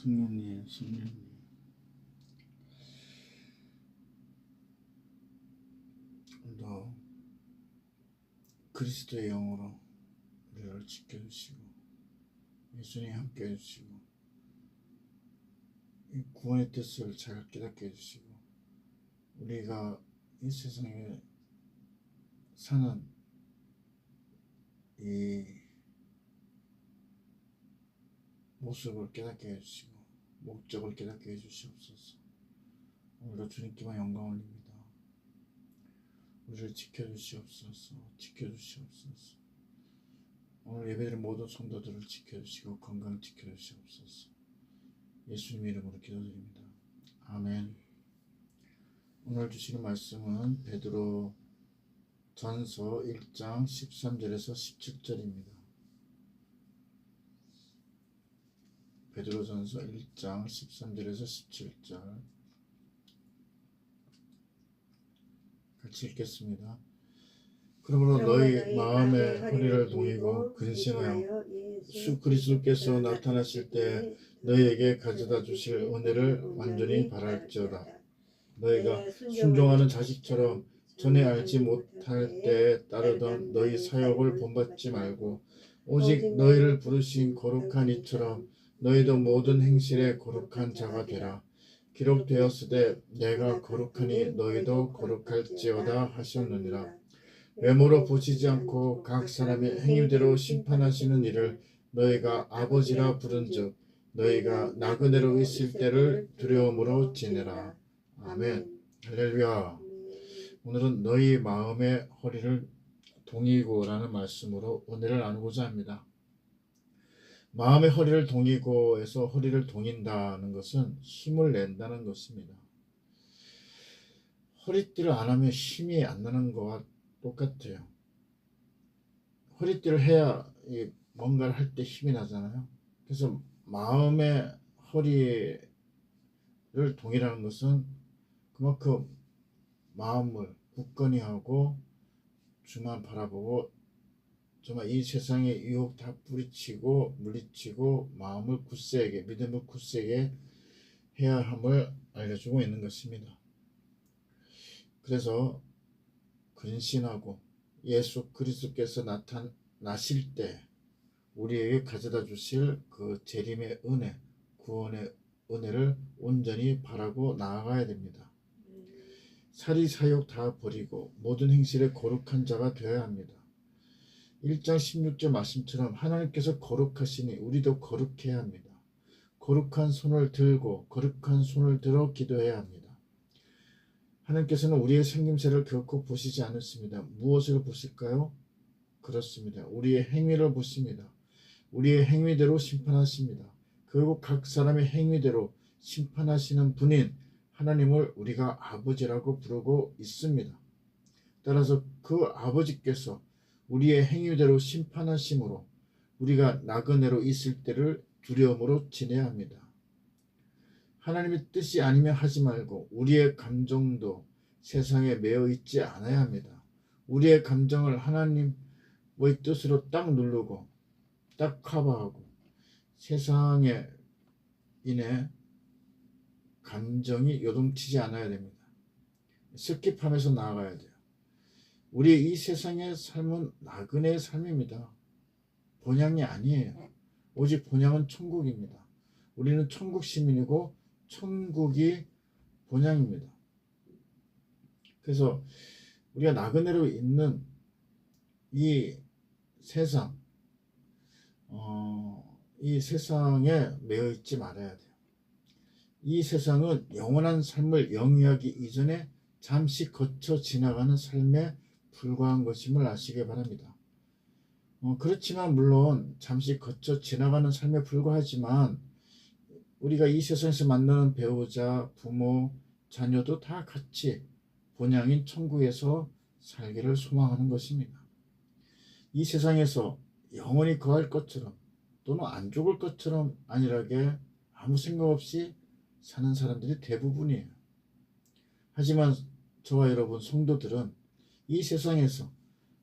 성령님, 성령님. 너 그리스도의 영으로 우리를 지켜주시고 예수님 함께 해주시고 이 구원의 뜻을 잘 깨닫게 해주시고 우리가 이 세상에 사는 이 모습을 깨닫게 해주시고 목적을 깨닫게 해주시옵소서. 오늘도 주님께만 영광 올립니다. 우리를 지켜주시옵소서 지켜주시옵소서. 오늘 예배드린 모든 성도들을 지켜주시고 건강 지켜주시옵소서. 예수님 이름으로 기도드립니다. 아멘. 오늘 주시는 말씀은 베드로 전서 1장 13절에서 17절입니다 베드로전서 1장 13절에서 17절 같이 읽겠습니다. 그러므로 너희 마음의 허리를 동이고 근신하여 주 그리스도께서 나타나실 때 너희에게 가져다 주실 은혜를 완전히 바랄지어다. 너희가 순종하는 자식처럼 전에 알지 못할 때에 따르던 너희 사역을 본받지 말고 오직 너희를 부르신 거룩한 이처럼 너희도 모든 행실에 거룩한 자가 되라. 기록되었으되 내가 거룩하니 너희도 거룩할지어다 하셨느니라. 외모로 보시지 않고 각 사람의 행위대로 심판하시는 이를 너희가 아버지라 부른즉 너희가 나그네로 있을 때를 두려움으로 지내라. 아멘. 할렐루야. 오늘은 너희 마음의 허리를 동이고라는 말씀으로 은혜를 나누고자 합니다. 마음의 허리를 동이고에서 허리를 동인다는 것은 힘을 낸다는 것입니다. 허리띠를 안 하면 힘이 안 나는 것과 똑같아요. 허리띠를 해야 뭔가를 할 때 힘이 나잖아요. 그래서 마음의 허리를 동이라는 것은 그만큼 마음을 굳건히 하고 주만 바라보고 정말 이 세상의 유혹 다 뿌리치고 물리치고 마음을 굳세게 믿음을 굳세게 해야 함을 알려주고 있는 것입니다. 그래서 근신하고 예수 그리스도께서 나타나실 때 우리에게 가져다 주실 그 재림의 은혜, 구원의 은혜를 온전히 바라고 나아가야 됩니다. 사리 사욕 다 버리고 모든 행실에 거룩한 자가 되어야 합니다. 1장 16절 말씀처럼 하나님께서 거룩하시니 우리도 거룩해야 합니다. 거룩한 손을 들고 거룩한 손을 들어 기도해야 합니다. 하나님께서는 우리의 생김새를 결코 보시지 않으십니다. 무엇을 보실까요? 그렇습니다. 우리의 행위를 보십니다. 우리의 행위대로 심판하십니다. 그리고 각 사람의 행위대로 심판하시는 분인 하나님을 우리가 아버지라고 부르고 있습니다. 따라서 그 아버지께서 우리의 행위대로 심판하심으로 우리가 나그네로 있을 때를 두려움으로 지내야 합니다. 하나님의 뜻이 아니면 하지 말고 우리의 감정도 세상에 매여 있지 않아야 합니다. 우리의 감정을 하나님의 뜻으로 딱 누르고 딱 커버하고 세상에 인해 감정이 요동치지 않아야 됩니다. 스킵하면서 나아가야 돼요. 우리 이 세상의 삶은 나그네의 삶입니다. 본향이 아니에요. 오직 본향은 천국입니다. 우리는 천국 시민이고 천국이 본향입니다. 그래서 우리가 나그네로 있는 이 세상, 어, 이 세상에 매여 있지 말아야 돼요. 이 세상은 영원한 삶을 영위하기 이전에 잠시 거쳐 지나가는 삶에 불과한 것임을 아시기 바랍니다. 어, 그렇지만 물론 잠시 거쳐 지나가는 삶에 불과하지만 우리가 이 세상에서 만나는 배우자, 부모, 자녀도 다 같이 본향인 천국에서 살기를 소망하는 것입니다. 이 세상에서 영원히 거할 것처럼 또는 안 죽을 것처럼 안일하게 아무 생각 없이 사는 사람들이 대부분이에요. 하지만 저와 여러분 성도들은 이 세상에서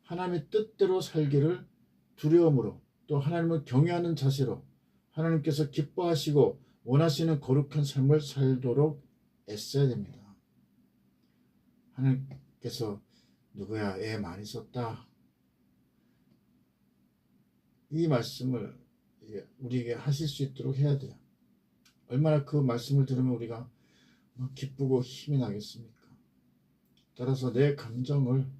하나님의 뜻대로 살기를 두려움으로 또 하나님을 경외하는 자세로 하나님께서 기뻐하시고 원하시는 거룩한 삶을 살도록 애써야 됩니다. 하나님께서 누구야 애 많이 썼다. 이 말씀을 우리에게 하실 수 있도록 해야 돼요. 얼마나 그 말씀을 들으면 우리가 기쁘고 힘이 나겠습니까? 따라서 내 감정을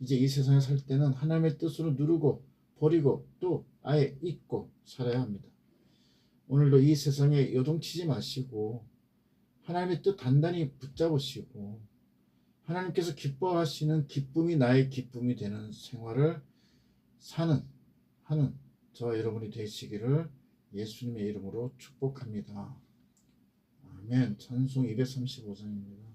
이제 이 세상에 살 때는 하나님의 뜻으로 누르고 버리고 또 아예 잊고 살아야 합니다. 오늘도 이 세상에 요동치지 마시고 하나님의 뜻 단단히 붙잡으시고 하나님께서 기뻐하시는 기쁨이 나의 기쁨이 되는 생활을 사는 하는 저와 여러분이 되시기를 예수님의 이름으로 축복합니다. 아멘. 찬송 235장입니다.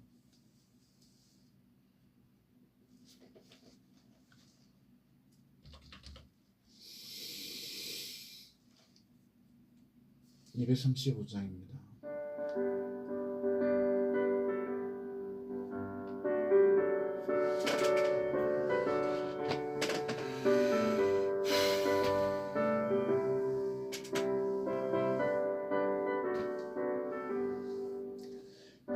(235장입니다)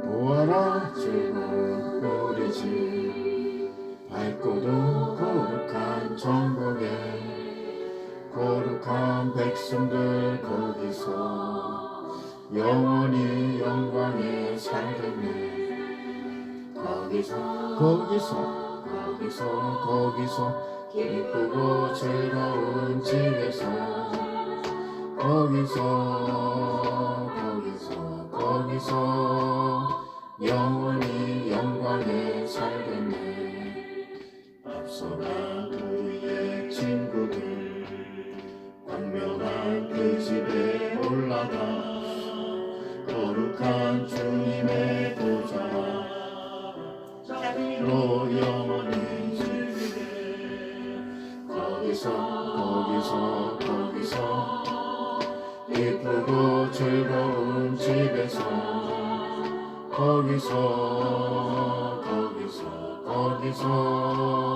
보아라 지금 우리 집 밝고도 거룩한 천국에 거룩한 백성들 영원히 영광에 살겠네. 거기서 거기서. 거기서 거기서 기쁘고 즐거운 집에서. 거기서 거기서 거기서 영원히 영광에 살겠네. 앞서간 거룩한 주님의 보좌. 자비로 영원히 즐기네. 거기서 거기서 거기서 기쁘고 즐거운 집에서 거기서 거기서 거기서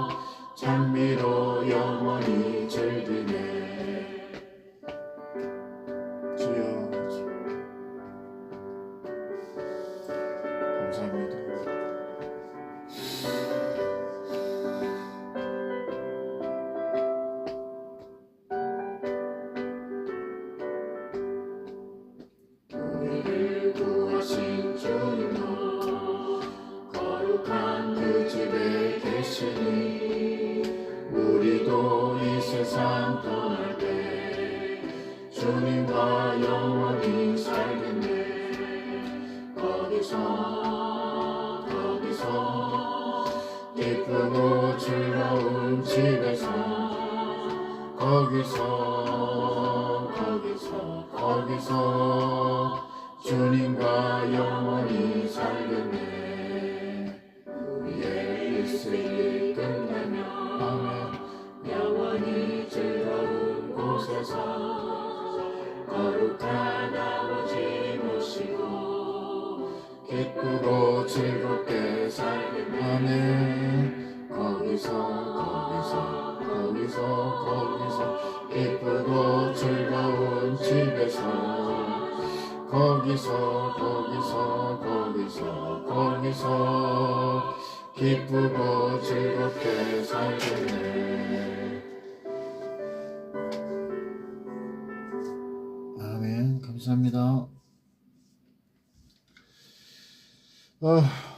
주님 과 영원히 살겠네. 거기서 거기서 기쁘고 즐거운 집에서 거기서 거기서 거기서 기쁘고 즐겁게 아멘 거기서 거기서 거기서 거기서 기쁘고 즐거운 집에서. 거기서 거기서 거기서 거기서 기쁘고 즐겁게 살겠네 嗯